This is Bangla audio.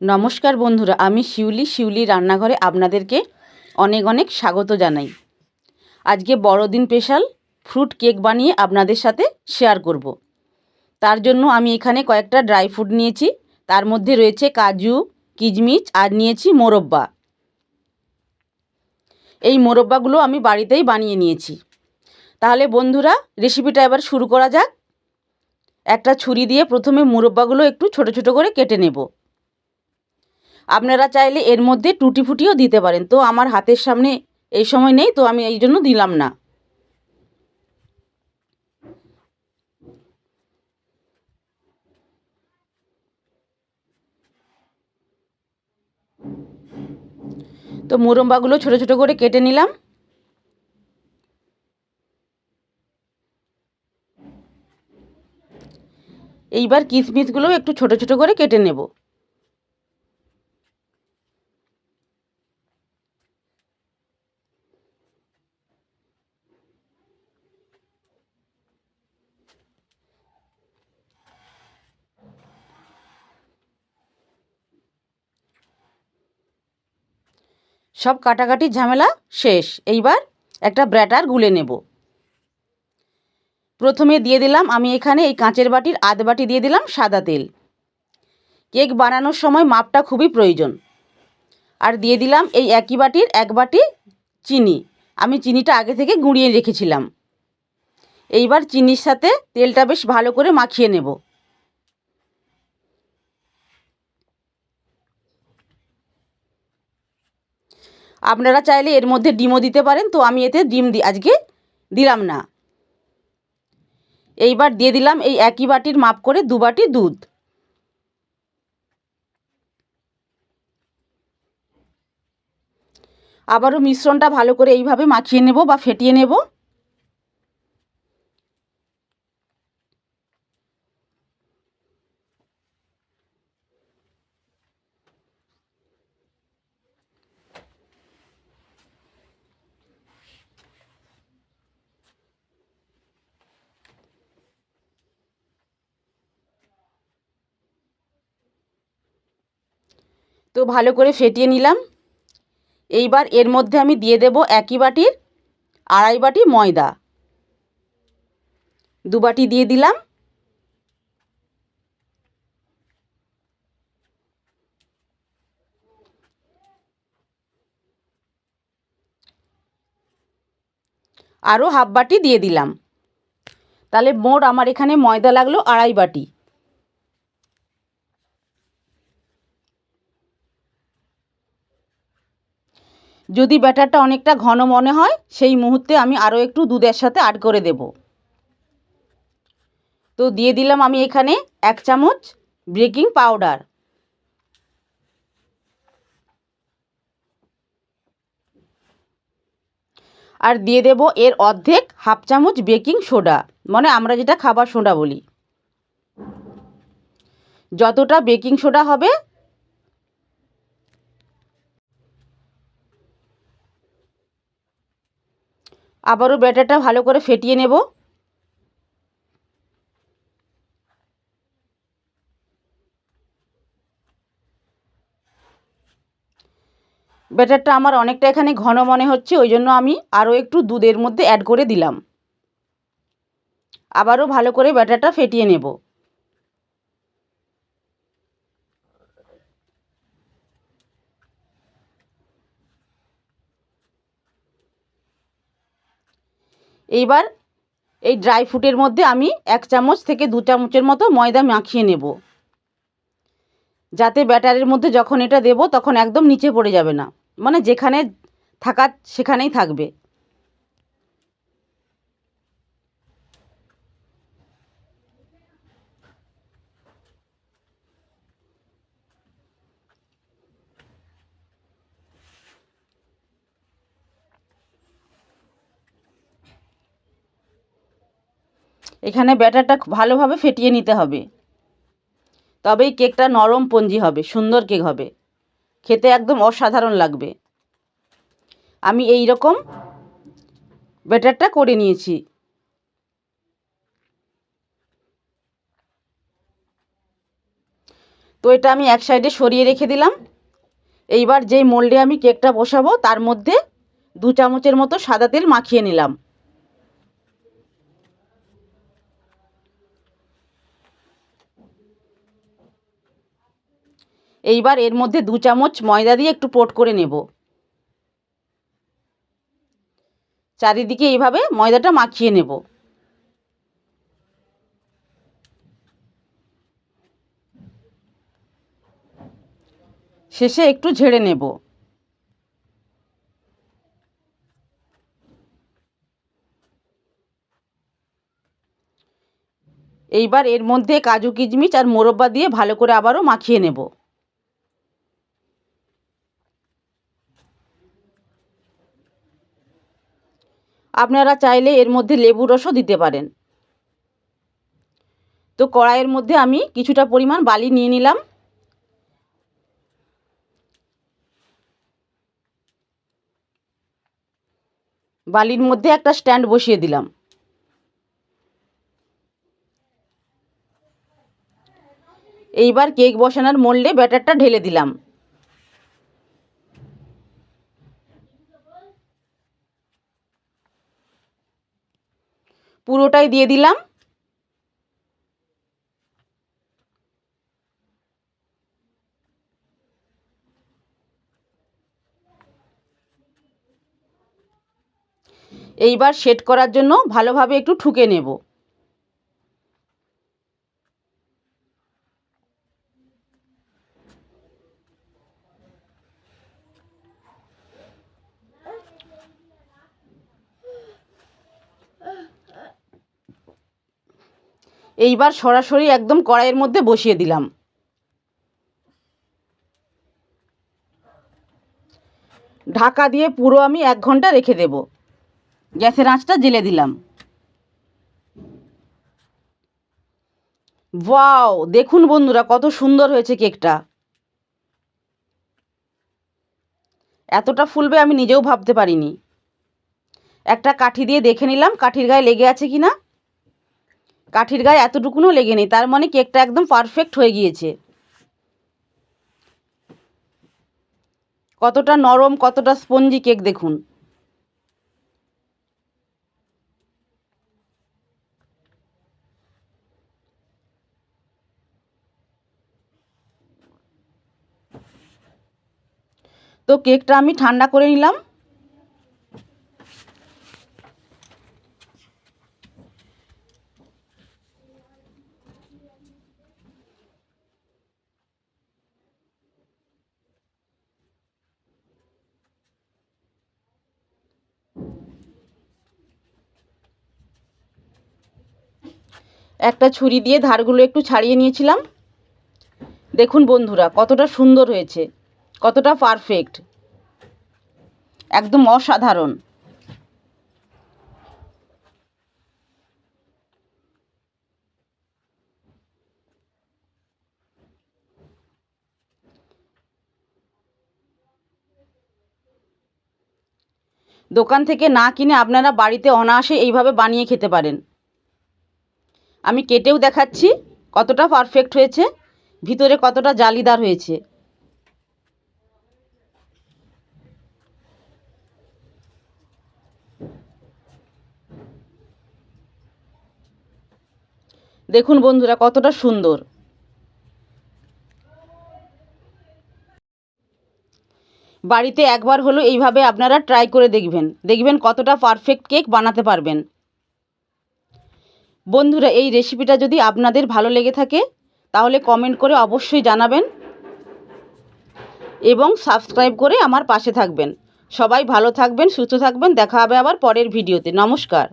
নমস্কার বন্ধুরা, আমি শিউলি শিউলি রান্নাঘরে আপনাদেরকে অনেক অনেক স্বাগত জানাই। আজকে বড়দিন স্পেশাল, ফ্রুট কেক বানিয়ে আপনাদের সাথে শেয়ার করব। তার জন্য আমি এখানে কয়েকটা ড্রাই ফ্রুট নিয়েছি, তার মধ্যে রয়েছে কাজু কিচমিচ আর নিয়েছি মোরব্বা। এই মোরব্বাগুলো আমি বাড়িতেই বানিয়ে নিয়েছি। তাহলে বন্ধুরা রেসিপিটা এবার শুরু করা যাক। একটা ছুরি দিয়ে প্রথমে মুরব্বাগুলো একটু ছোট ছোট করে কেটে নেব। আপনারা চাইলে এর মধ্যে টুটি ফুটিও দিতে পারেন। তো আমার হাতের সামনে এই সময় নেই, তো আমি এই জন্য দিলাম না। তো মুরব্বাগুলো ছোট ছোট করে কেটে নিলাম। এইবার কিশমিশগুলো একটু ছোট ছোট করে কেটে নেব। সব কাটাকাটির ঝামেলা শেষ। এইবার একটা ব্র্যাটার গুলে নেব। প্রথমে দিয়ে দিলাম, আমি এখানে এই কাঁচের বাটির আধ বাটি দিয়ে দিলাম সাদা তেল। কেক বানানোর সময় মাপটা খুবই প্রয়োজন। আর দিয়ে দিলাম এই একই বাটির এক বাটি চিনি। আমি চিনিটা আগে থেকে গুঁড়িয়ে রেখেছিলাম। এইবার চিনির সাথে তেলটা বেশ ভালো করে মাখিয়ে নেব। আপনারা চাইলে এর মধ্যে ডিমও দিতে পারেন, তো আমি এতে ডিম দি আজকে দিলাম না। এইবার দিয়ে দিলাম এই একই বাটির মাপ করে দু বাটি দুধ। আবারও মিশ্রণটা ভালো করে এইভাবে মাখিয়ে নেব বা ফেটিয়ে নেব। তো ভালো করে ফেটিয়ে নিলাম। এইবার এর মধ্যে আমি দিয়ে দেব একই বাটির আড়াই বাটি ময়দা। দু বাটি দিয়ে দিলাম। আরও হাফ বাটি দিয়ে দিলাম। তাহলে মোট আমার এখানে ময়দা লাগল আড়াই বাটি। যদি ব্যাটারটা অনেকটা ঘন মনে হয়, সেই মুহূর্তে আমি আরও একটু দুধের সাথে অ্যাড করে দেব। তো দিয়ে দিলাম আমি এখানে এক চামচ বেকিং পাউডার আর দিয়ে দেব এর অর্ধেক হাফ চামচ বেকিং সোডা মানে আমরা যেটা খাবার সোডা বলি। যতটা বেকিং সোডা হবে আবারও ব্যাটারটা ভালো করে ফেটিয়ে নেব। ব্যাটারটা আমার অনেকটা এখানে ঘন মনে হচ্ছে, ওই জন্য আমি আরও একটু দুধের মধ্যে অ্যাড করে দিলাম। আবারও ভালো করে ব্যাটারটা ফেটিয়ে নেব। এইবার এই ড্রাই ফ্রুটের মধ্যে আমি এক চামচ থেকে দু চামচের মতো ময়দা মাখিয়ে নেব। যাতে ব্যাটারের মধ্যে যখন এটা দেব তখন একদম নিচে পড়ে যাবে না। মানে যেখানে থাকার সেখানেই থাকবে। এখানে ব্যাটারটা ভালোভাবে ফেটিয়ে নিতে হবে। তবেই কেকটা নরম পঞ্জি হবে, সুন্দর কেক হবে। খেতে একদম অসাধারণ লাগবে। আমি এই রকম ব্যাটারটা করে নিয়েছি। তো এটা আমি এক সাইডে সরিয়ে রেখে দিলাম। এইবার যেই মোল্ডে আমি কেকটা বসাবো, তার মধ্যে দু চামচের মতো সাদা তেল মাখিয়ে নিলাম। এইবার এর মধ্যে দু চামচ ময়দা দিয়ে একটু পোট করে নেব। চারিদিকে এইভাবে ময়দাটা মাখিয়ে নেব। শেষে একটু ঝেড়ে নেব। এইবার এর মধ্যে কাজু কিশমিশ আর মোরব্বা দিয়ে ভালো করে আবারও মাখিয়ে নেব। আপনারা চাইলে এর মধ্যে লেবু রসও দিতে পারেন। তো কড়াইয়ের মধ্যে আমি কিছুটা পরিমাণ বালি নিয়ে নিলাম। বালির মধ্যে একটা স্ট্যান্ড বসিয়ে দিলাম। এইবার কেক বসানোর মোল্ডে ব্যাটারটা ঢেলে দিলাম। পুরোটাই দিয়ে দিলাম। এইবার সেট করার জন্য ভালোভাবে একটু ঠুকে নেব। এইবার সরাসরি একদম কড়াইয়ের মধ্যে বসিয়ে দিলাম। ঢাকা দিয়ে পুরো আমি এক ঘণ্টা রেখে দেব। গ্যাসের আঁচটা জেলে দিলাম। ওয়াও, দেখুন বন্ধুরা, কত সুন্দর হয়েছে কেকটা। এতটা ফুলবে আমি নিজেও ভাবতে পারিনি। একটা কাঠি দিয়ে দেখে নিলাম, কাঠির গায়ে লেগে আছে কি না কাঠির গায়ে এতটুকুনও লেগে নেই, তার মানে কেকটা একদম পারফেক্ট হয়ে গিয়েছে। কতটা নরম, কতটা স্পঞ্জি কেক দেখুন। তো কেকটা আমি ঠান্ডা করে নিলাম। একটা ছুরি দিয়ে ধারগুলো একটু ছাড়িয়ে নিয়েছিলাম। দেখুন বন্ধুরা, কতটা সুন্দর হয়েছে, কতটা পারফেক্ট একদম অসাধারণ। দোকান থেকে না কিনে আপনারা বাড়িতে অনায়াসে এইভাবে বানিয়ে খেতে পারেন। আমি কেটেও দেখাচ্ছি কতটা পারফেক্ট হয়েছে, ভিতরে কতটা জালিদার হয়েছে। দেখুন বন্ধুরা কতটা সুন্দর। বাড়িতে একবার হলো এইভাবে আপনারা ট্রাই করে দেখবেন দেখবেন কতটা পারফেক্ট কেক বানাতে পারবেন। বন্ধুরা, এই রেসিপিটা যদি আপনাদের ভালো লেগে থাকে, তাহলে কমেন্ট করে অবশ্যই জানাবেন এবং সাবস্ক্রাইব করে আমার পাশে থাকবেন। সবাই ভালো থাকবেন, সুস্থ থাকবেন। দেখা হবে আবার পরের ভিডিওতে নমস্কার।